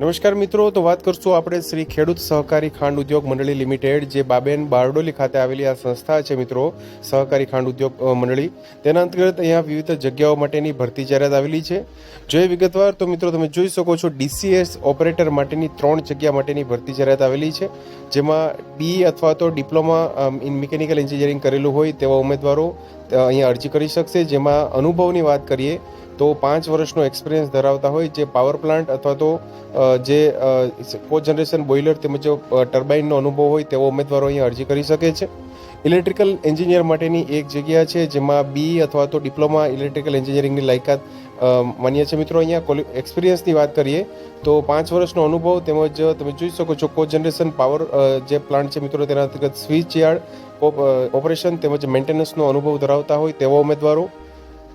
નમસ્કાર મિત્રો, તો વાત કરશું આપણે શ્રી ખેડૂત સહકારી ખાંડ ઉદ્યોગ મંડળી લિમિટેડ, જે બાબેન બારડોલી ખાતે આવેલી આ સંસ્થા છે મિત્રો, સહકારી ખાંડ ઉદ્યોગ મંડળી. તેના અંતર્ગત અહીંયા વિવિધ જગ્યાઓ માટેની ભરતી જાહેરાત આવેલી છે. જો વિગતવાર, તો મિત્રો તમે જોઈ શકો છો, ડીસીએસ ઓપરેટર માટેની ત્રણ જગ્યા માટેની ભરતી જાહેરાત આવેલી છે, જેમાં બી અથવા તો ડિપ્લોમા ઇન મિકેનિકલ એન્જિનિયરિંગ કરેલું હોય તેવા ઉમેદવારો અહીંયા અરજી કરી શકશે. જેમાં અનુભવની વાત કરીએ તો પાંચ વર્ષનો એક્સપિરિયન્સ ધરાવતા હોય જે પાવર પ્લાન્ટ અથવા તો જે કો જનરેશન બોઇલર તેમજ ટર્બાઇનનો અનુભવ હોય તેવો ઉમેદવારો અહીંયા અરજી કરી શકે છે. ઇલેક્ટ્રિકલ એન્જિનિયર માટેની એક જગ્યા છે જેમાં બી અથવા તો ડિપ્લોમા ઇલેક્ટ્રિકલ એન્જિનિયરિંગની લાયકાત માન્ય છે મિત્રો અહીંયા. એક્સપિરિયન્સની વાત કરીએ તો પાંચ વર્ષનો અનુભવ તેમજ તમે જોઈ શકો છો કો જનરેશન પાવર જે પ્લાન્ટ છે મિત્રો તેના અંતર્ગત સ્વિચ યાર્ડ ઓપરેશન તેમજ મેન્ટેનન્સનો અનુભવ ધરાવતા હોય તેવા ઉમેદવારો.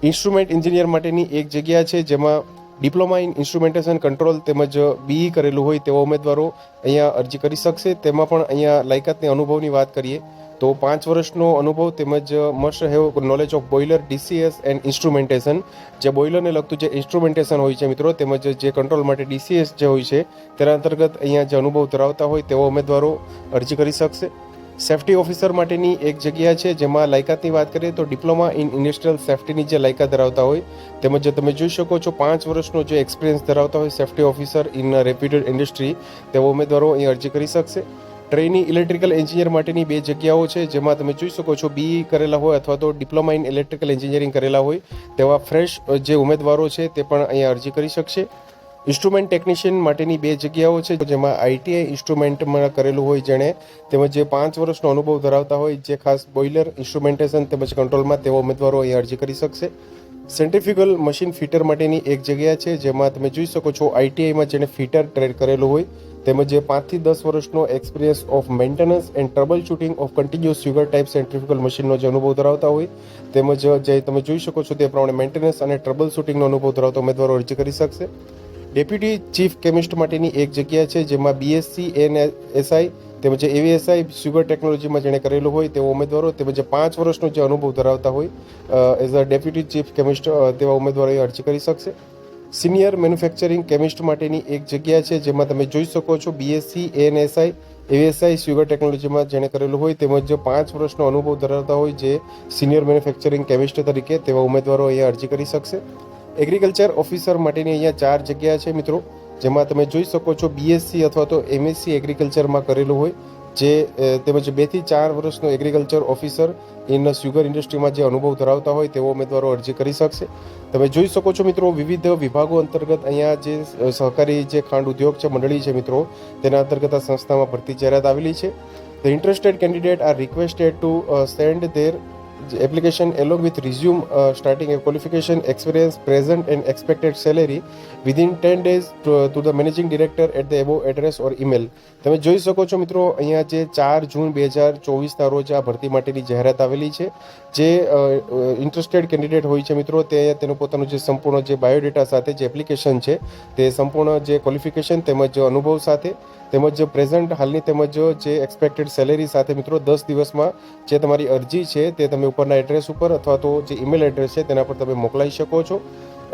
ઇન્સ્ટ્રુમેન્ટ એન્જિનિયર માટેની એક જગ્યા છે, જેમાં ડિપ્લોમા ઇન ઇન્સ્ટ્રુમેન્ટેશન કંટ્રોલ તેમજ બીઈ કરેલું હોય તેવા ઉમેદવારો અહીંયા અરજી કરી શકશે. તેમાં પણ અહીંયા લાયકાતની અનુભવની વાત કરીએ તો પાંચ વર્ષનો અનુભવ તેમજ must have knowledge of boiler DCS and instrumentation જે બોઇલરને લગતું જે ઇન્સ્ટ્રુમેન્ટેશન હોય છે મિત્રો, તેમજ જે કંટ્રોલ માટે ડીસીએસ જે હોય છે, તેના અંતર્ગત અહીંયા જે અનુભવ ધરાવતા હોય તેવા ઉમેદવારો અરજી કરી શકશે. સેફ્ટી ઓફિસર માટેની એક જગ્યા છે, જેમાં લાયકાતની વાત કરીએ તો ડિપ્લોમા ઇન ઇન્ડસ્ટ્રીયલ સેફ્ટીની જે લાયકાત ધરાવતા હોય, તેમજ જો તમે જોઈ શકો છો પાંચ વર્ષનો જે એક્સપિરિયન્સ ધરાવતા હોય safety officer in reputed industry તેવા ઉમેદવારો અહીં અરજી કરી શકશે. ટ્રેની ઇલેક્ટ્રિકલ એન્જિનિયર માટેની બે જગ્યાઓ છે, જેમાં તમે જોઈ શકો છો બી કરેલા હોય અથવા તો ડિપ્લોમા ઇન ઇલેક્ટ્રિકલ એન્જિનિયરિંગ કરેલા હોય, તેવા ફ્રેશ જે ઉમેદવારો છે, તે પણ અહીંયા અરજી કરી શકશે. ઇન્સ્ટ્રુમેન્ટ ટેકનિશિયન માટેની બે જગ્યાઓ છે, જેમાં આઈટીઆઈ ઇન્સ્ટ્રુમેન્ટમાં કરેલું હોય જેણે તેમજ જે પાંચ વર્ષનો અનુભવ ધરાવતા હોય, જે ખાસ બોઇલર ઇન્સ્ટ્રુમેન્ટેશન તેમજ કંટ્રોલમાં તેવા ઉમેદવારો અહીં અરજી કરી શકશે. સેન્ટ્રિફિકલ મશીન ફિટર માટેની એક જગ્યા છે, જેમાં તમે જોઈ શકો છો આઈટીઆઈમાં જેણે ફિટર ટ્રેડ કરેલું હોય, તેમજ જે પાંચથી દસ વર્ષનો experience of maintenance and troubleshooting of continuous sugar type centrifugal મશીનનો જે અનુભવ ધરાવતા હોય, તેમજ જે તમે જોઈ શકો છો તે પ્રમાણે મેન્ટેનન્સ અને ટ્રબલ શૂટિંગનો અનુભવ ધરાવતા ઉમેદવારો અરજી કરી શકશે. ડેપ્યુટી ચીફ કેમિસ્ટ માટેની એક જગ્યા છે, જેમાં બીએસસી એન એસઆઈ તેમજ એવીએસઆઈ સુગર ટેકનોલોજીમાં જેણે કરેલું હોય તેવા ઉમેદવારો તેમજ પાંચ વર્ષનો જે અનુભવ ધરાવતા હોય as a deputy chief chemist તેવા ઉમેદવારો અહીં અરજી કરી શકશે. સિનિયર મેન્યુફેક્ચરિંગ કેમિસ્ટ માટેની એક જગ્યા છે, જેમાં તમે જોઈ શકો છો બીએસસી એનએસઆઈ એવીએસઆઈ સુગર ટેકનોલોજીમાં જેણે કરેલું હોય તેમજ પાંચ વર્ષનો અનુભવ ધરાવતા હોય જે સિનિયર મેન્યુફેક્ચરિંગ કેમિસ્ટ તરીકે તેવા ઉમેદવારો અહીંયા અરજી કરી શકશે. એગ્રીકલ્ચર ઓફિસર માટેની અહીંયા ચાર જગ્યા છે મિત્રો, જેમાં તમે જોઈ શકો છો બીએસસી અથવા તો એમએસસી એગ્રીકલ્ચરમાં કરેલું હોય, જે તેમજ બેથી ચાર વર્ષનો એગ્રીકલ્ચર ઓફિસર ઇન સુગર ઇન્ડસ્ટ્રીમાં જે અનુભવ ધરાવતા હોય તેવો ઉમેદવારો અરજી કરી શકશે. તમે જોઈ શકો છો મિત્રો વિવિધ વિભાગો અંતર્ગત અહીંયા જે સહકારી જે ખાંડ ઉદ્યોગ છે, મંડળી છે મિત્રો, તેના અંતર્ગત આ સંસ્થામાં ભરતી જાહેરાત આવેલી છે. The interested candidate are requested to send their application along with resume uh, starting a qualification experience present and expected salary within 10 days to, to the managing director at the above address તમે જોઈ શકો છો મિત્રો અહીંયા જે ચાર જૂન બે હજાર ચોવીસના રોજ આ ભરતી માટેની જાહેરાત આવેલી છે. જે ઇન્ટરેસ્ટેડ કેન્ડિડેટ હોય છે મિત્રો તે તેનું પોતાનું જે સંપૂર્ણ જે બાયોડેટા સાથે જે એપ્લિકેશન છે તે સંપૂર્ણ જે ક્વોલિફિકેશન તેમજ અનુભવ સાથે તેમજ પ્રેઝન્ટ હાલની તેમજ જે એક્સપેક્ટેડ સેલેરી સાથે મિત્રો દસ દિવસમાં જે તમારી અરજી છે તે તમે ઉપરના એડ્રેસ ઉપર અથવા તો જે ઈમેલ એડ્રેસ છે તેના પર તમે મોકલાઈ શકો છો.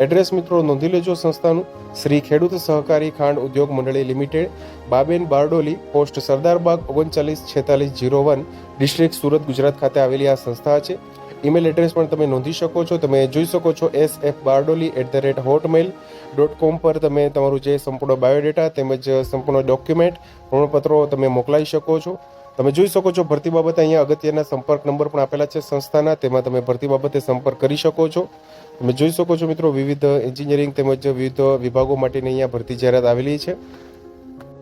એડ્રેસ મિત્રો નોંધી લેજો સંસ્થાનું. શ્રી ખેડૂત સહકારી ખાંડ ઉદ્યોગ મંડળી લિમિટેડ, બાબેન બારડોલી, પોસ્ટ સરદારબાગ ઓગણચાલીસ છેતાલીસ zero one, district Surat, Gujarat ખાતે આવેલી આ સંસ્થા છે. ઈમેલ એડ્રેસ પણ તમે નોંધી શકો છો. તમે જોઈ શકો છો S F Bardoli at the rate Hotmail dot com પર તમે તમારું જે સંપૂર્ણ બાયોડેટા તેમજ સંપૂર્ણ ડોક્યુમેન્ટ પ્રમાણપત્રો તમે મોકલાઈ શકો છો. તમે જોઈ શકો છો ભરતી બાબતે અહીંયા અગત્યના સંપર્ક નંબર પણ આપેલા છે સંસ્થાના, તેમાં તમે ભરતી બાબતે સંપર્ક કરી શકો છો. તમે જોઈ શકો છો મિત્રો વિવિધ એન્જિનિયરિંગ તેમજ વિવિધ વિભાગો માટેની અહીંયા ભરતી જાહેરાત આવેલી છે.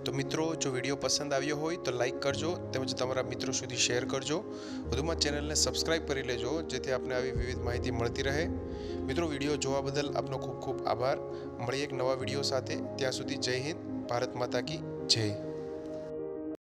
તો મિત્રો, જો વીડિયો પસંદ આવ્યો હોય તો લાઈક કરજો તેમજ તમારા મિત્રો સુધી શેર કરજો. વધુમાં ચેનલને સબસ્ક્રાઇબ કરી લેજો, જેથી આપને આવી વિવિધ માહિતી મળતી રહે. મિત્રો, વીડિયો જોવા બદલ આપનો ખૂબ ખૂબ આભાર. મળીએ એક નવા વીડિયો સાથે. ત્યાં સુધી જય હિન્દ, ભારત માતા કી જય.